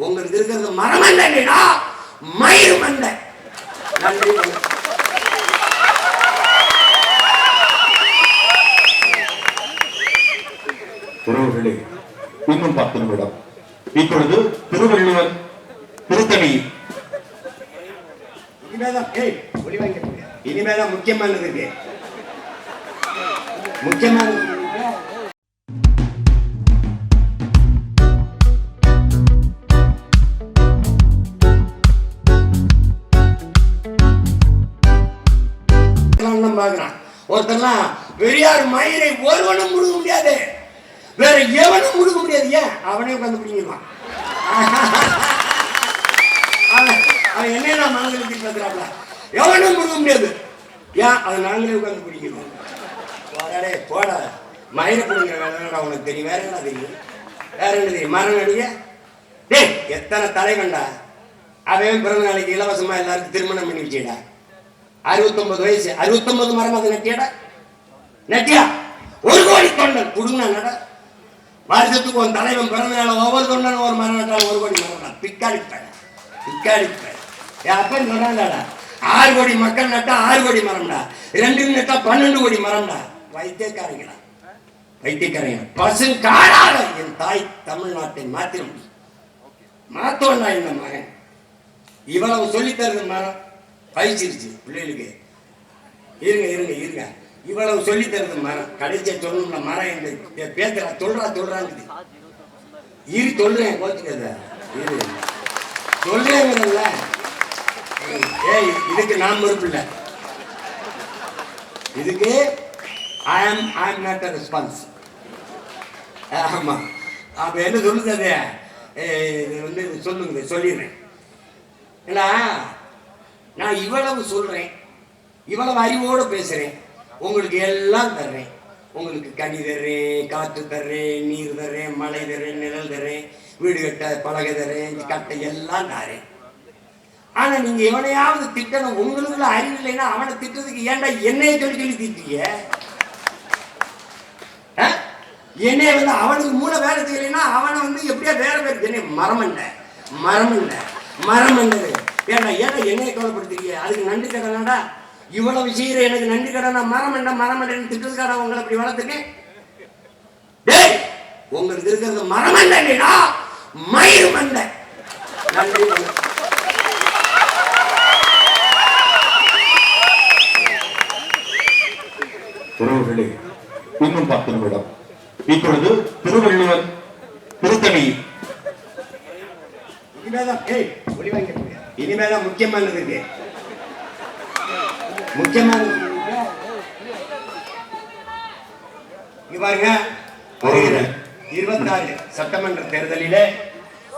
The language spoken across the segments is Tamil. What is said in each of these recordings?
உங்களுக்கு இருக்கிறது மரமண்டா மயிர் மண்டை நன்றி. உறவுகளே இன்னும் பத்து நிமிடம் இப்பொழுது திருவள்ளுவர் திருத்தணி. இனிமேதான் முக்கியமானது இருக்கு முக்கியமானது இதெல்லாம் பார்க்கறான். ஒருத்தர்லாம் பெரியார் மயிரை ஒருவனும் முழுக முடியாது. வேற எவனும் முழுக முடியாது. ஏன்? அவனே உட்காந்து பிடிங்கிடுவான். அவன் அவன் என்ன மனதில் பேசுறாப்ல எவனும் முழுக முடியாது. ஏன்? அதை நாங்களே உட்காந்து பிடிக்கணும் போடாடே போடா. மயிரை பிடிங்கிற வேலை உனக்கு தெரியும்? வேற என்ன தெரியும்? வேற என்ன தெரியும்? மரம் நடிக டேய் எத்தனை தலைவன்டா அவன் பிறந்த நாளைக்கு இலவசமா எல்லாருக்கும் திருமணம் பண்ணி வச்சுடா அறுபத்தொன்பது வயசு அறுபத்தொன்பது மரம் அது நட்டியாடா நட்டியா ஒரு கோடி தொண்டன் குடுங்க வருஷத்துக்கு ஒரு தலைவன் பிறந்தனால ஒவ்வொரு தொண்டனும் ஒரு மரம் நட்டாலும் ஒரு கோடி மரம் நட்டா. பிக்காளிப்பேன். பேட பிக்காளி பேட என் ஆறு கோடி மக்கள் நட்டா ஆறு கோடி மரம்டா. ரெண்டு நட்டா பன்னெண்டு கோடி மரம்டா. வைத்தியக்காரங்களா வைத்தியக்காரங்க பசுங்காடால என் தாய் தமிழ்நாட்டை மாத்திர முடியும் மாத்தோண்டா இந்த மகன். இவ்வளவு சொல்லித்தருது மரம். பயிச்சிருச்சு பிள்ளைகளுக்கு. இருங்க இருங்க இருங்க. இவ்வளவு சொல்லி தருது மரம் கடைசியா சொல்லணும்ல மரம் இந்த பேசுறா சொல்றா சொல்றாங்க இரு சொல்றேன் கோச்சுக்கிறத இரு. சொல்றேங்கிறல்ல ஏய் இதுக்கு நான் பொறுப்பு இல்லை. இதுக்கு ஐ ஆம் ஐ ஆம் நாட் அ ரெஸ்பான்ஸ் ஆமாம் அப்போ என்ன சொல்லுங்க அது? இது வந்து சொல்லுங்க சொல்லிடுறேன். ஏன்னா நான் இவ்வளவு சொல்றேன் இவ்வளவு அறிவோடு பேசுறேன் உங்களுக்கு எல்லாம் தர்றேன். உங்களுக்கு கனி தர்றேன் காற்று தர்றேன் நீர் தர்றேன் மழை தர்றேன் நிழல் தர்றேன் வீடு கட்ட பழகை தர்றேன் கட்டை எல்லாம் தரேன் ஆனா நீங்க எவனையாவது திட்டணும் உங்களுக்குள்ள அறிவு இல்லைன்னா அவனை திட்டத்துக்கு ஏன்டா என்னைய சொல்லி சொல்லி திட்டீங்க என்னைய வந்து அவனுக்கு மூளை வேலை செய்யலைன்னா அவனை வந்து எப்படியா வேற பேர் என்ன மரமண்ட. மரமண்ட. மரமண்டது ஏன்டா ஏன்டா என்னைய கவலைப்படுத்துறீங்க? அதுக்கு நன்றி கடனாடா இவ்வளவு செய்யற எனக்கு நன்றி கடனா மரமண்ட மரமண்டன்னு திட்டத்துக்கான உங்களை அப்படி வளர்த்துட்டேன் டேய் உங்களுக்கு இருக்கிறது மரமண்டா மயிர் மண்டை. நன்றி. உறவுகளே இன்னும் பத்து நிமிடம். இப்பொழுது திருவள்ளுவர் திருத்தணி. இனிமேதான் ஏய் ஒளி வாங்கிட்டு இனிமேல முக்கியமானது இருக்கு. முக்கியமானது இங்க பாருங்க வருகிற இருபத்தாறு சட்டமன்ற தேர்தலில்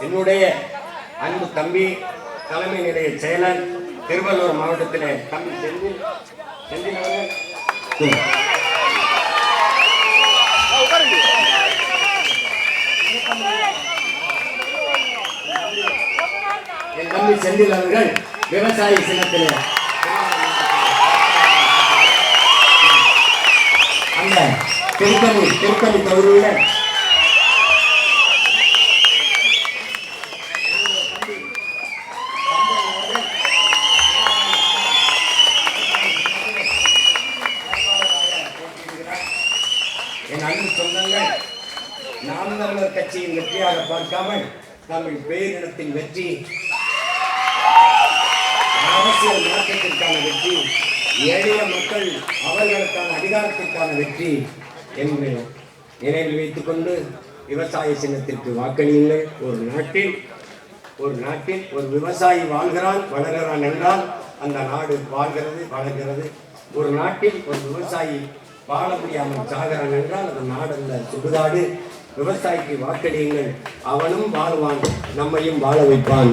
என்னுடைய அன்பு தம்பி தலைமை நிலைய செயலர் திருவள்ளூர் மாவட்டத்தில் தம்பி செந்தில் செந்தில் அவர்கள். என் தம்பி செந்தில் அவர்கள் விவசாய சின்னத்தில். அந்த திருத்தணி திருத்தணி தொகுதியில் என் அன்பு சொந்தங்கள் நாம் தமிழர் கட்சியின் வெற்றியாக பார்க்காமல் தமிழ் பேரினத்தின் வெற்றி அரசியல் மாற்றத்திற்கான வெற்றி எளிய மக்கள் அவர்களுக்கான அதிகாரத்திற்கான வெற்றி என்று நினைவில் வைத்துக் கொண்டு விவசாய சின்னத்திற்கு வாக்களியுங்கள். ஒரு நாட்டில் ஒரு நாட்டில் ஒரு விவசாயி வாழ்கிறான் வளர்கிறான் என்றால் அந்த நாடு வாழ்கிறது வளர்கிறது. ஒரு நாட்டில் ஒரு விவசாயி வாழ முடியாமல் சாகிறான் என்றால் அந்த நாடு அந்த சுடுகாடு. விவசாயிக்கு வாக்களியுங்கள். அவனும் வாழ்வான் நம்மையும் வாழ வைப்பான்.